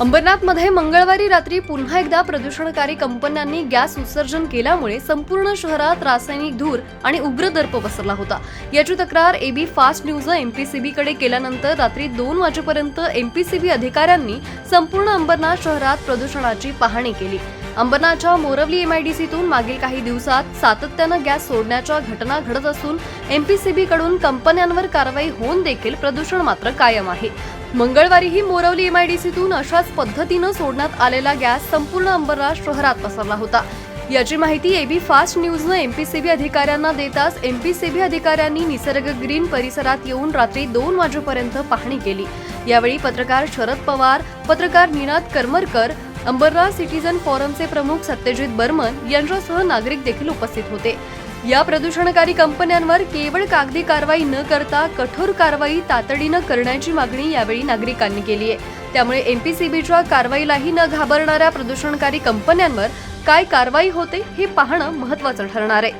अंबरनाथमध्ये मंगळवारी रात्री पुन्हा एकदा प्रदूषणकारी कंपन्यांनी गॅस उत्सर्जन केल्यामुळे संपूर्ण शहरात रासायनिक धूर आणि उग्र दर्प पसरला होता. याची तक्रार एबी फास्ट न्यूज एमपीसीबी कडे केल्यानंतर रात्री दोन वाजेपर्यंत एमपीसीबी अधिकाऱ्यांनी संपूर्ण अंबरनाथ शहरात प्रदूषणाची पाहणी केली. अंबरनाथच्या मोरवली एमआयडीसीतून मागील काही दिवसात सातत्यानं गॅस सोडण्याच्या घटना घडत असून एमपीसीबी कडून कंपन्यांवर कारवाई होऊन देखील प्रदूषण मात्र कायम आहे. मंगळवारीही मोरवली एमआयडीसीतून अशाच पद्धतीनं सोडण्यात आलेला गॅस संपूर्ण अंबरनाथ शहरात पसरला होता. याची माहिती एबी फास्ट न्यूजनं एमपीसीबी अधिकाऱ्यांना देताच एमपीसीबी अधिकाऱ्यांनी निसर्ग ग्रीन परिसरात येऊन रात्री दोन वाजेपर्यंत पाहणी केली. यावेळी पत्रकार शरद पवार पत्रकार निनाद करमरकर अंबरनाथ सिटीजन फोरमचे प्रमुख सत्यजित बर्मन यांच्यासह नागरिक देखील उपस्थित होते. या प्रदूषणकारी कंपन्यांवर केवळ कागदी कारवाई न करता कठोर कारवाई तातडीनं करण्याची मागणी यावेळी नागरिकांनी केली आहे. त्यामुळे एमपीसीबीच्या कारवाईलाही न घाबरणाऱ्या प्रदूषणकारी कंपन्यांवर काय कारवाई होते हे पाहणं महत्वाचं ठरणार आहे.